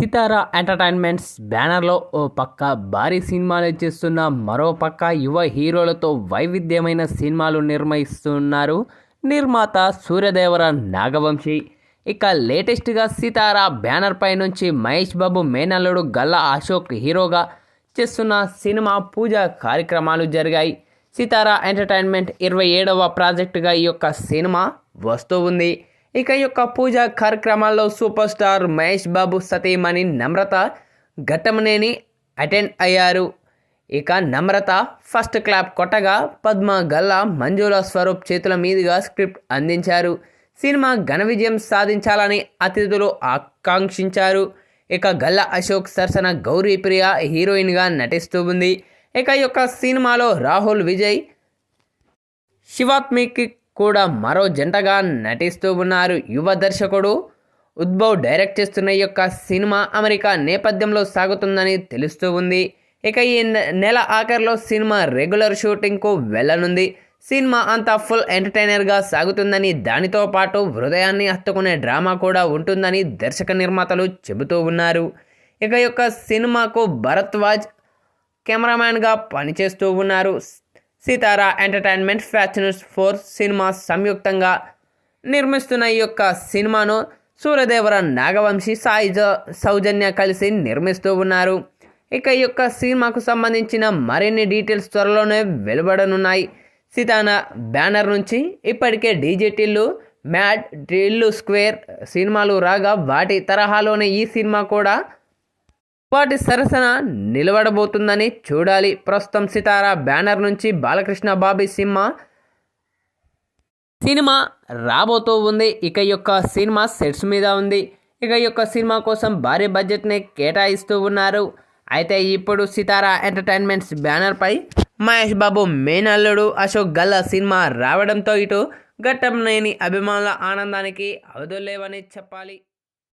సితారా entertainments బ్యానర్లో ఓ పక్క భారీ సినిమాలు చేస్తున్న మరో పక్క యువ హీరోలతో వైవిధ్యమైన సినిమాలు నిర్మిస్తున్నారు నిర్మాత సూర్యదేవర నాగవంశి. ఇక లేటెస్ట్గా సితారా బ్యానర్ పై నుంచి మహేష్ బాబు మేనల్లుడు గల్లా అశోక్ హీరోగా చేస్తున్న సినిమా పూజ కార్యక్రమాలు జరిగాయి. సితారా ఎంటర్టైన్మెంట్ ఇరవై ఏడవ ప్రాజెక్టుగా ఈ యొక్క సినిమా వస్తూ ఉంది. ఇక ఈ యొక్క పూజ కార్యక్రమాల్లో సూపర్ స్టార్ మహేష్ బాబు సతీమణి నమ్రత ఘట్టమనేని అటెండ్ అయ్యారు. ఇక నమ్రత ఫస్ట్ క్లాప్ కొట్టగా పద్మ గల్లా మంజుల స్వరూప్ చేతుల మీదుగా స్క్రిప్ట్ అందించారు. సినిమా ఘన విజయం సాధించాలని అతిథులు ఆకాంక్షించారు. ఇక గల్లా అశోక్ సరసన గౌరీ ప్రియ హీరోయిన్గా నటిస్తూ ఉంది. ఇక యొక్క సినిమాలో రాహుల్ విజయ్ శివాత్మికి కూడా మరో జంటగా నటిస్తూ ఉన్నారు యువ దర్శకుడు. ఉద్భవ్ డైరెక్ట్ చేస్తున్న ఈ యొక్క సినిమా అమెరికా నేపథ్యంలో సాగుతుందని తెలుస్తూ ఉంది. ఇక ఈ నెల ఆఖరిలో సినిమా రెగ్యులర్ షూటింగ్కు వెళ్ళనుంది. సినిమా అంతా ఫుల్ ఎంటర్టైనర్గా సాగుతుందని దానితో పాటు హృదయాన్ని హత్తుకునే డ్రామా కూడా ఉంటుందని దర్శక నిర్మాతలు చెబుతూ ఉన్నారు. ఇక యొక్క సినిమాకు భరద్వాజ్ కెమెరామ్యాన్గా పనిచేస్తూ ఉన్నారు. సీతారా ఎంటర్టైన్మెంట్ ఫ్యాషనర్స్ ఫోర్ సినిమా సంయుక్తంగా నిర్మిస్తున్న ఈ యొక్క సినిమాను సూర్యదేవర నాగవంశి సాయి సౌజన్య కలిసి నిర్మిస్తూ ఉన్నారు. ఇక ఈ యొక్క సినిమాకు సంబంధించిన మరిన్ని డీటెయిల్స్ త్వరలోనే వెలువడనున్నాయి. సీతానా బ్యానర్ నుంచి ఇప్పటికే డీజేటీలు మ్యాడ్ డ్రిల్లు స్క్వేర్ సినిమాలు రాగా వాటి తరహాలోనే ఈ సినిమా కూడా వాటి సరసన నిలబడబోతుందని చూడాలి. ప్రస్తుతం సితారా బ్యానర్ నుంచి బాలకృష్ణ బాబీ సినిమా సినిమా రాబోతూ ఉంది. ఇక యొక్క సినిమా సెట్స్ మీద ఉంది. ఇక యొక్క సినిమా కోసం భారీ బడ్జెట్ని కేటాయిస్తూ ఉన్నారు. అయితే ఇప్పుడు సితారా ఎంటర్టైన్మెంట్స్ బ్యానర్పై మహేష్ బాబు మేనల్లుడు అశోక్ గల్లా సినిమా రావడంతో ఇటు ఘట్టంనేని అభిమానుల ఆనందానికి అవధులేవని చెప్పాలి.